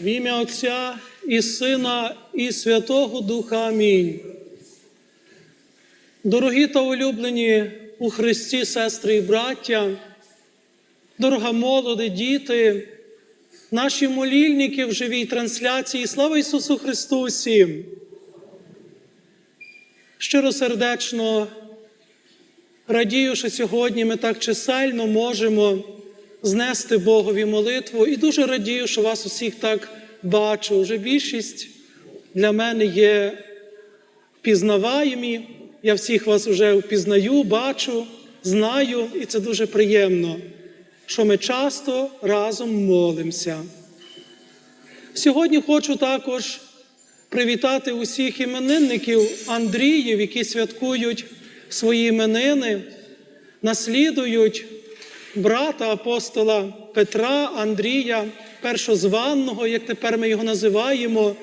В ім'я Отця і Сина, і Святого Духа. Амінь. Дорогі та улюблені у Христі, сестри і браття, дорога молоде, діти, наші молільники в живій трансляції. Слава Ісусу Христу усім! Щиросердечно радію, що сьогодні ми так чисельно можемо знести Богові молитву. І дуже радію, що вас усіх так бачу. Вже більшість для мене є впізнаваємі. Я всіх вас вже впізнаю, бачу, знаю, і це дуже приємно, що ми часто разом молимося. Сьогодні хочу також привітати усіх іменинників Андріїв, які святкують свої іменини, наслідують брата апостола Петра, Андрія, першозванного, як тепер ми його називаємо.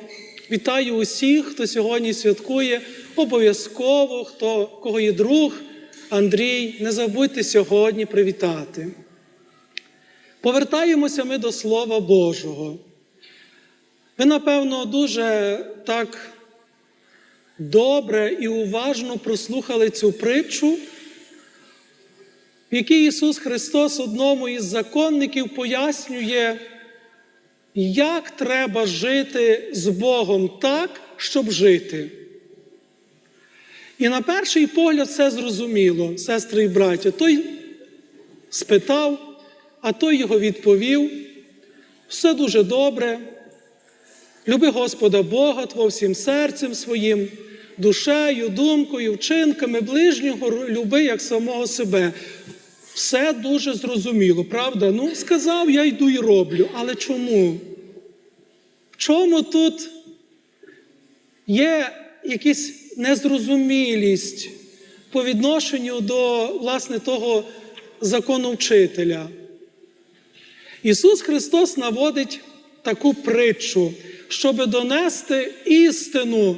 Вітаю усіх, хто сьогодні святкує. Обов'язково, хто кого є друг, Андрій, не забудьте сьогодні привітати. Повертаємося ми до Слова Божого. Ви, напевно, дуже так добре і уважно прослухали цю притчу, в якій Ісус Христос одному із законників пояснює, як треба жити з Богом так, щоб жити. І на перший погляд все зрозуміло, сестри і браття. Той спитав, а той його відповів. Все дуже добре. Люби Господа Бога Твого всім серцем своїм, душею, думкою, вчинками, ближнього люби як самого себе. Все дуже зрозуміло, правда? Ну, сказав, я йду і роблю. Але чому? В чому тут є якась незрозумілість по відношенню до власне того закону вчителя? Ісус Христос наводить таку притчу, щоб донести істину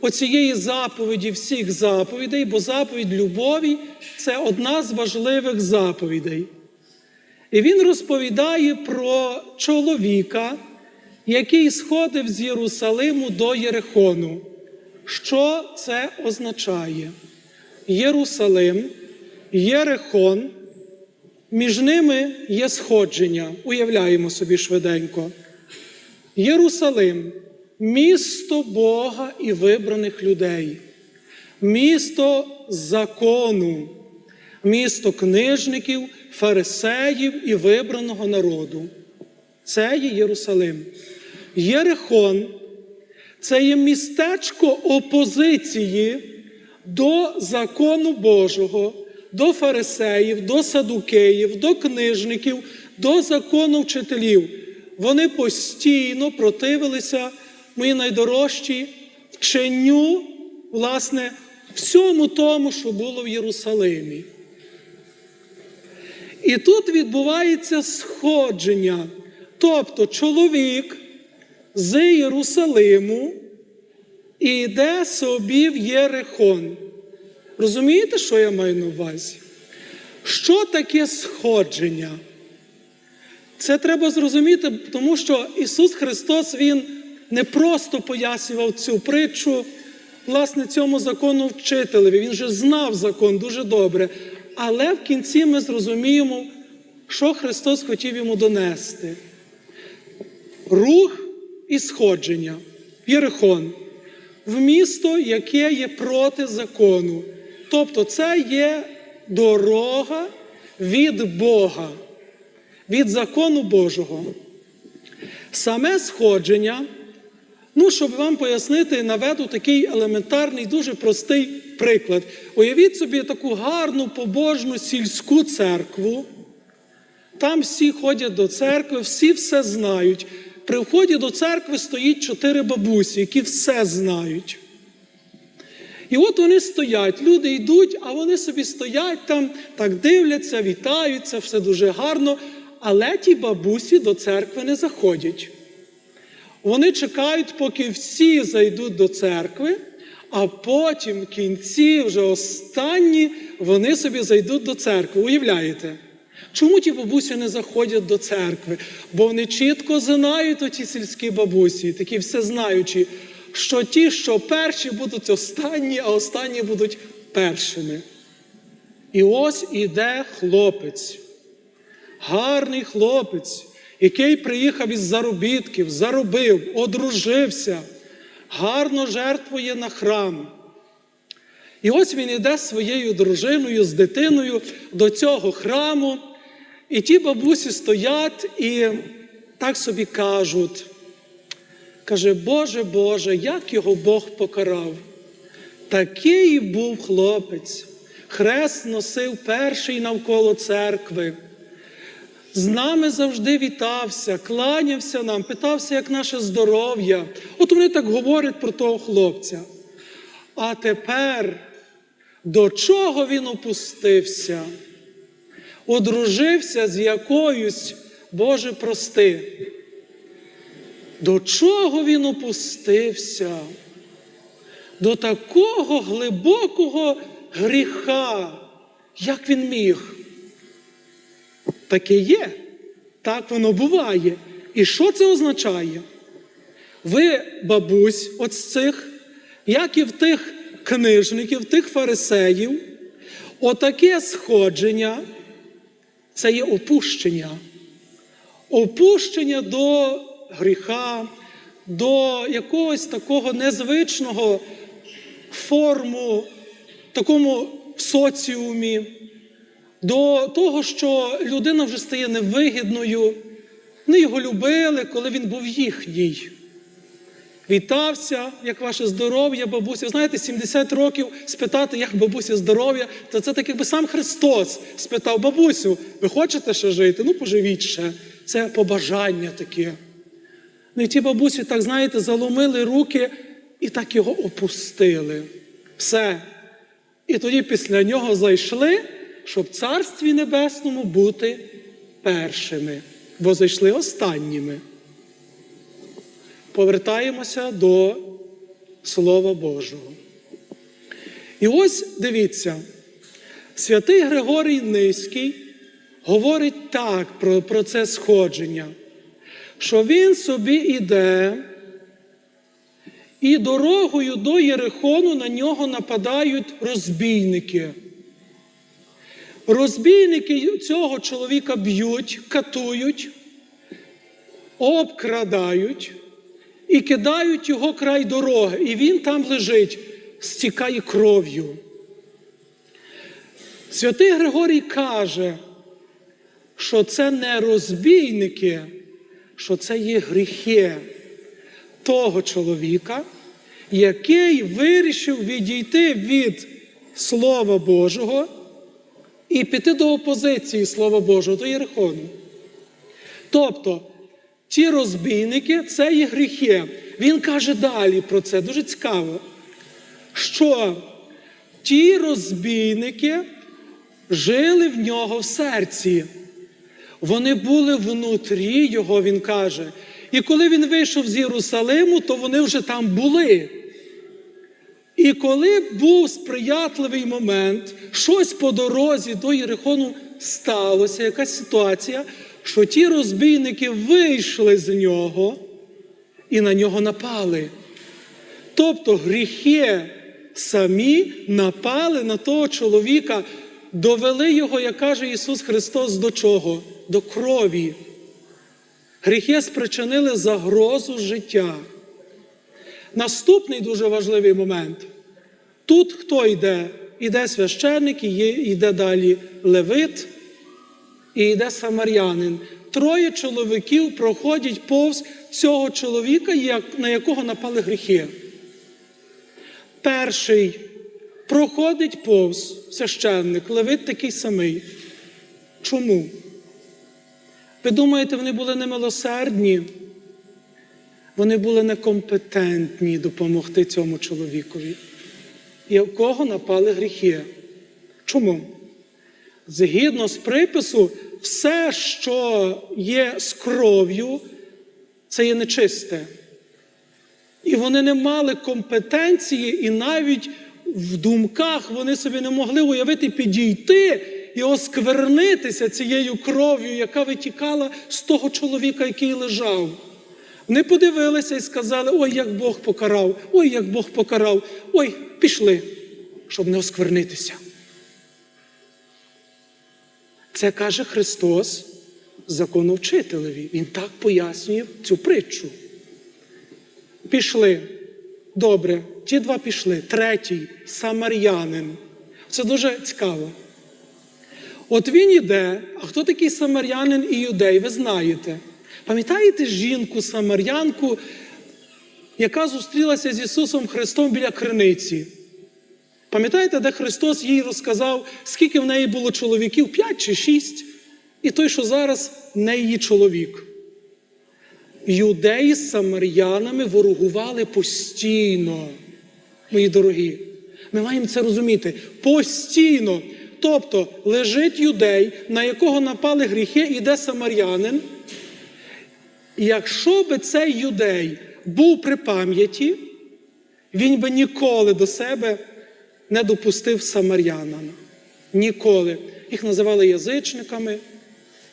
оцієї заповіді, всіх заповідей, бо заповідь любові це одна з важливих заповідей. І він розповідає про чоловіка, який сходив з Єрусалиму до Єрихону. Що це означає? Єрусалим, Єрихон, між ними є сходження. Уявляємо собі швиденько. Єрусалим місто Бога і вибраних людей, місто закону, місто книжників, фарисеїв і вибраного народу. Це є Єрусалим. Єрихон це є містечко опозиції до закону Божого, до фарисеїв, до садукеїв, до книжників, до закону вчителів. Вони постійно противилися, мої найдорожчі, вченню, власне, всьому тому, що було в Єрусалимі. І тут відбувається сходження. Тобто чоловік з Єрусалиму і йде собі в Єрихон. Розумієте, що я маю на увазі? Що таке сходження? Це треба зрозуміти, тому що Ісус Христос Він не просто пояснював цю притчу, власне, цьому закону вчителеві. Він же знав закон дуже добре. Але в кінці ми зрозуміємо, що Христос хотів йому донести. Рух і сходження, Єрихон, в місто, яке є проти закону. Тобто, це є дорога від Бога від закону Божого. Саме сходження, ну, щоб вам пояснити, наведу такий елементарний, дуже простий приклад. Уявіть собі таку гарну побожну сільську церкву. Там всі ходять до церкви, всі все знають. При вході до церкви стоїть чотири бабусі, які все знають. І от вони стоять, люди йдуть, а вони собі стоять там, так дивляться, вітаються, все дуже гарно. Але ті бабусі до церкви не заходять. Вони чекають, поки всі зайдуть до церкви, а потім в кінці, вже останні, вони собі зайдуть до церкви. Уявляєте? Чому ті бабусі не заходять до церкви? Бо вони чітко знають оті сільські бабусі, такі всезнаючі, що ті, що перші будуть останні, а останні будуть першими. І ось іде хлопець, гарний хлопець, який приїхав із заробітків, заробив, одружився, гарно жертвує на храм. І ось він іде зі своєю дружиною, з дитиною до цього храму, і ті бабусі стоять і так собі кажуть. Каже, Боже Боже, як його Бог покарав. Такий був хлопець. Хрест носив перший навколо церкви. З нами завжди вітався, кланявся нам, питався, як наше здоров'я. От вони так говорять про того хлопця. А тепер до чого він опустився? Одружився з якоюсь, Боже, прости. До чого він опустився? До такого глибокого гріха, як він міг? Таке є, так воно буває. І що це означає? Ви, бабусь, от з цих, як і в тих книжників, тих фарисеїв, отаке сходження це є опущення. Опущення до гріха, до якогось такого незвичного форму, такому в соціумі, до того, що людина вже стає невигідною. Вони його любили, коли він був їхній. Вітався, як ваше здоров'я, бабуся. Знаєте, 70 років спитати, як бабуся здоров'я, то це так, якби сам Христос спитав бабусю, ви хочете ще жити? Ну, поживіть ще. Це побажання таке. Ну і ті бабусі, так знаєте, заломили руки і так його опустили. Все. І тоді після нього зайшли, щоб в Царстві Небесному бути першими, бо зайшли останніми. Повертаємося до Слова Божого. І ось дивіться, святий Григорій Низький говорить так про, про це сходження, що він собі іде, і дорогою до Єрихону на нього нападають розбійники. Розбійники цього чоловіка б'ють, катують, обкрадають і кидають його край дороги. І він там лежить, стікає кров'ю. Святий Григорій каже, що це не розбійники, що це є гріхи того чоловіка, який вирішив відійти від Слова Божого і піти до опозиції Слова Божого, до Єрихону. Тобто, ті розбійники це є гріхи. Він каже далі про це, дуже цікаво, що ті розбійники жили в нього в серці. Вони були внутрі його, він каже. І коли він вийшов з Єрусалиму, то вони вже там були. І коли був сприятливий момент, щось по дорозі до Єрихону сталося, якась ситуація, що ті розбійники вийшли з нього і на нього напали. Тобто гріхи самі напали на того чоловіка, довели його, як каже Ісус Христос, до чого? До крові. Гріхи спричинили загрозу життя. Наступний дуже важливий момент. Тут хто йде? Іде священник, і йде далі левит, і йде самарянин. Троє чоловіків проходять повз цього чоловіка, на якого напали гріхи. Перший проходить повз священник, левит такий самий. Чому? Ви думаєте, вони були немилосердні? Вони були некомпетентні допомогти цьому чоловікові, якого напали гріхи. Чому? Згідно з припису, все, що є з кров'ю, це є нечисте. І вони не мали компетенції, і навіть в думках вони собі не могли уявити підійти і осквернитися цією кров'ю, яка витікала з того чоловіка, який лежав. Вони подивилися і сказали: ой, як Бог покарав, ой, як Бог покарав, ой, пішли, щоб не осквернитися. Це каже Христос законовчителеві. Він так пояснює цю притчу. Пішли. Добре, ті два пішли. Третій самарянин. Це дуже цікаво. От він іде, а хто такий самарянин і юдей, ви знаєте. Пам'ятаєте жінку, самарянку, яка зустрілася з Ісусом Христом біля криниці? Пам'ятаєте, де Христос їй розказав, скільки в неї було чоловіків? П'ять чи шість? І той, що зараз не її чоловік. Юдеї з самарянами ворогували постійно, мої дорогі. Ми маємо це розуміти. Постійно. Тобто лежить юдей, на якого напали гріхи, іде самарянин. Якщо би цей юдей був при пам'яті, він би ніколи до себе не допустив самарянина. Ніколи. Їх називали язичниками,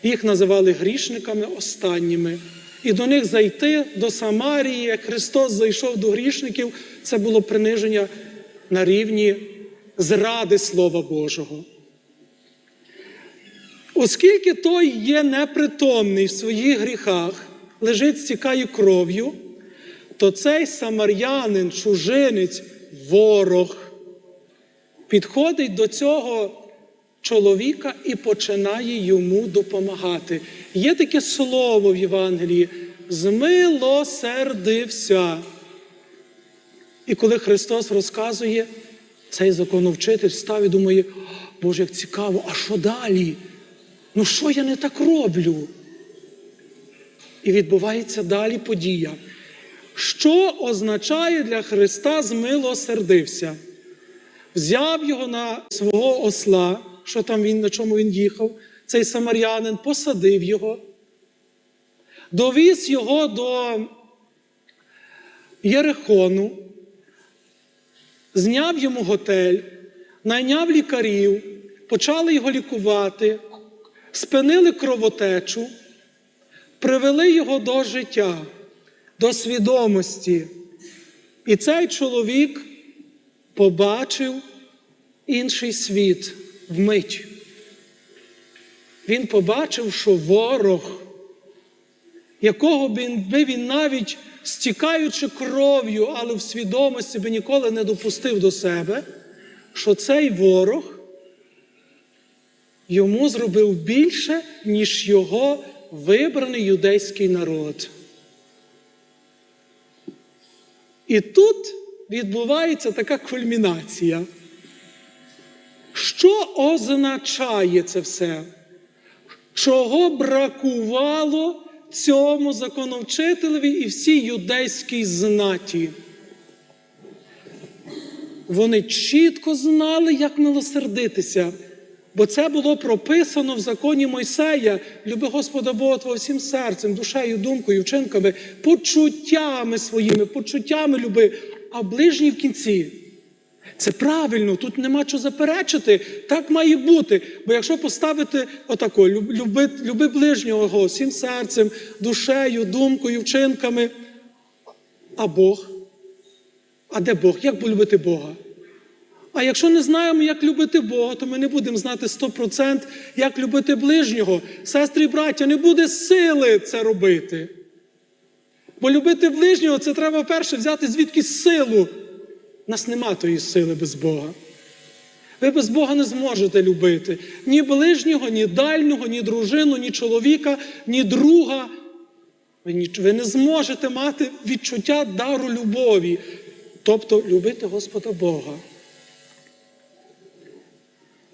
їх називали грішниками останніми. І до них зайти до Самарії, як Христос зайшов до грішників, це було приниження на рівні зради Слова Божого. Оскільки той є непритомний в своїх гріхах, лежить стікає кров'ю, то цей самарянин, чужинець, ворог, підходить до цього чоловіка і починає йому допомагати. Є таке слово в Євангелії змилосердився. І коли Христос розказує, цей законовчитель став і думає, Боже, як цікаво, а що далі? Ну що я не так роблю? І відбувається далі подія. Що означає для Христа змилосердився? Взяв його на свого осла, що там він, на чому він їхав, цей самарянин, посадив його, довіз його до Єрихону, зняв йому готель, найняв лікарів, почали його лікувати, спинили кровотечу, привели його до життя, до свідомості. І цей чоловік побачив інший світ вмить. Він побачив, що ворог, якого б він, навіть стікаючи кров'ю, але в свідомості би ніколи не допустив до себе, що цей ворог йому зробив більше, ніж його вибраний юдейський народ. І тут відбувається така кульмінація. Що означає це все? Чого бракувало цьому законовчителеві і всій юдейській знаті? Вони чітко знали, як милосердитися, бо це було прописано в законі Мойсея. Люби Господа Бога твого всім серцем, душею, думкою, вчинками, почуттями своїми, почуттями люби, а ближній в кінці. Це правильно, тут нема що заперечити. Так має бути. Бо якщо поставити отако, люби, люби ближнього всім серцем, душею, думкою, вчинками. А Бог? А де Бог? Як полюбити Бога? А якщо не знаємо, як любити Бога, то ми не будемо знати 100%, як любити ближнього. Сестри і браття, не буде сили це робити. Бо любити ближнього це треба перше взяти звідки силу. У нас нема тої сили без Бога. Ви без Бога не зможете любити ні ближнього, ні дальнього, ні дружину, ні чоловіка, ні друга. Ви не зможете мати відчуття дару любові, тобто любити Господа Бога.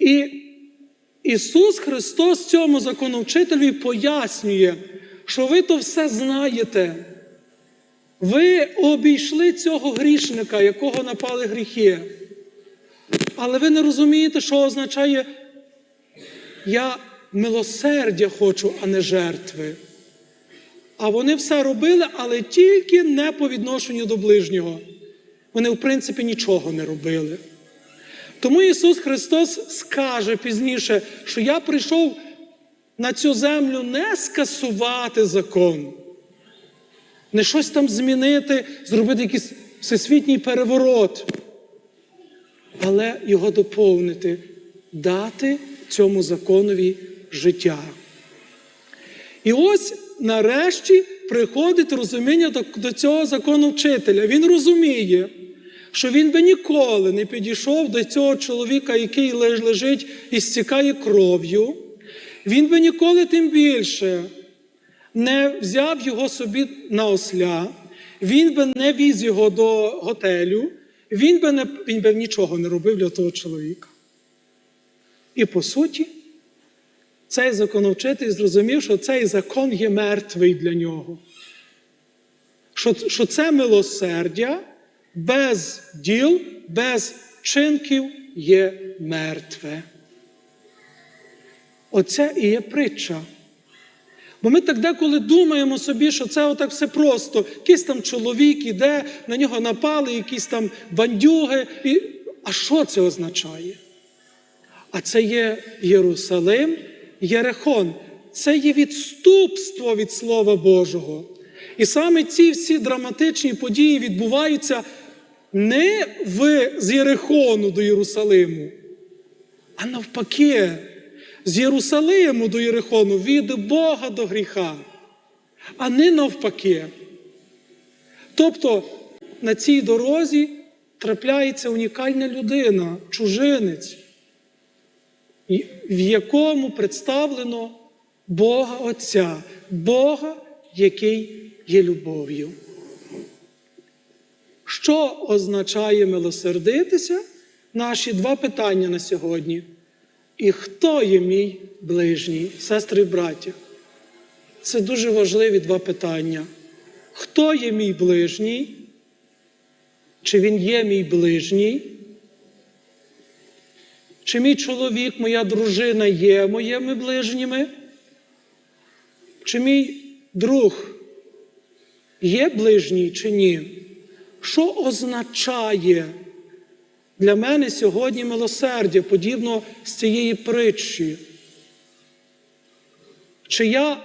І Ісус Христос цьому законовчителю пояснює, що ви то все знаєте. Ви обійшли цього грішника, якого напали гріхи. Але ви не розумієте, що означає я милосердя хочу, а не жертви. А вони все робили, але тільки не по відношенню до ближнього. Вони, в принципі, нічого не робили. Тому Ісус Христос скаже пізніше, що я прийшов на цю землю не скасувати закон, не щось там змінити, зробити якийсь всесвітній переворот, але його доповнити, дати цьому законові життя. І ось нарешті приходить розуміння до, цього закону вчителя. Він розуміє, що він би ніколи не підійшов до цього чоловіка, який лежить і стікає кров'ю. Він би ніколи тим більше не взяв його собі на осля, він би не віз його до готелю, він би, не, він би нічого не робив для того чоловіка. І по суті, цей законовчитель зрозумів, що цей закон є мертвий для нього. Що, що це милосердя без діл, без чинків є мертве. Оце і є притча. Бо ми так деколи думаємо собі, що це отак все просто. Якийсь там чоловік іде, на нього напали, якісь там бандюги. І... А що це означає? А це є Єрусалим, Єрехон. Це є відступство від Слова Божого. І саме ці всі драматичні події відбуваються не в, з Єрихону до Єрусалиму, а навпаки, з Єрусалиму до Єрихону від Бога до гріха, а не навпаки. Тобто на цій дорозі трапляється унікальна людина, чужинець, в якому представлено Бога Отця, Бога, який є любов'ю. Що означає милосердитися? Наші два питання на сьогодні. І хто є мій ближній, сестри і браття? Це дуже важливі два питання. Хто є мій ближній? Чи він є мій ближній? Чи мій чоловік, моя дружина є моїми ближніми? Чи мій друг є ближній чи ні? Що означає для мене сьогодні милосердя, подібно з цієї притчі? Чи я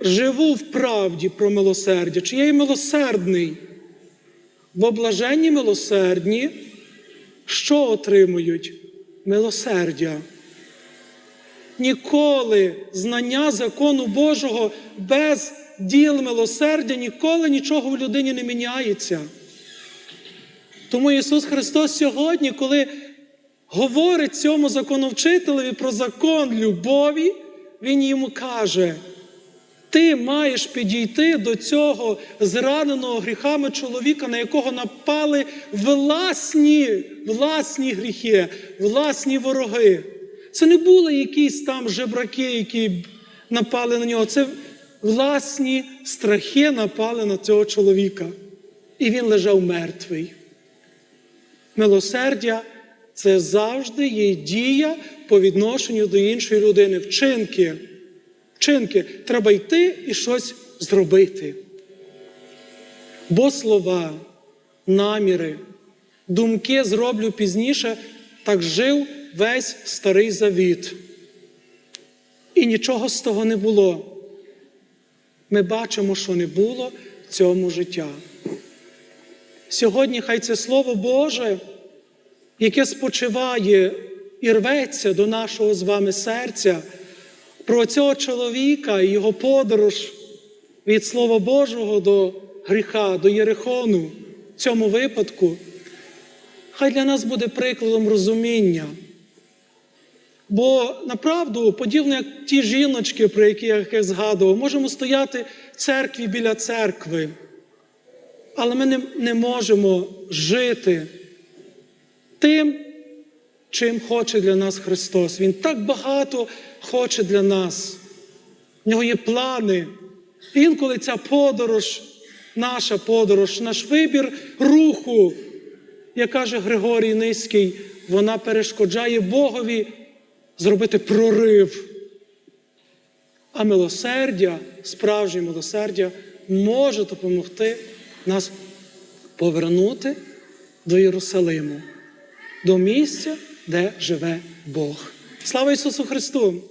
живу в правді про милосердя, чи я є милосердний? Бо блаженні милосердні, що отримують? Милосердя. Ніколи знання закону Божого без діл милосердя, ніколи нічого в людині не міняється. Тому Ісус Христос сьогодні, коли говорить цьому законовчителеві про закон любові, Він йому каже: ти маєш підійти до цього зраненого гріхами чоловіка, на якого напали власні, власні гріхи, власні вороги. Це не були якісь там жебраки, які напали на нього. Це власні страхи напали на цього чоловіка. І він лежав мертвий. Милосердя це завжди є дія по відношенню до іншої людини. Вчинки. Вчинки. Треба йти і щось зробити. Бо слова, наміри, думки зроблю пізніше, так жив весь старий завіт. І нічого з того не було. Ми бачимо, що не було в цьому життя. Сьогодні хай це Слово Боже, яке спочиває і рветься до нашого з вами серця, про цього чоловіка і його подорож від Слова Божого до гріха, до Єрихону в цьому випадку, хай для нас буде прикладом розуміння. Бо направду, подібно як ті жіночки, про які я згадував, можемо стояти в церкві біля церкви, але ми не, не можемо жити тим, чим хоче для нас Христос. Він так багато хоче для нас. В нього є плани. Інколи ця подорож, наша подорож, наш вибір руху, як каже Григорій Низький, вона перешкоджає Богові зробити прорив. А милосердя, справжнє милосердя, може допомогти нас повернути до Єрусалиму. до місця, де живе Бог. Слава Ісусу Христу!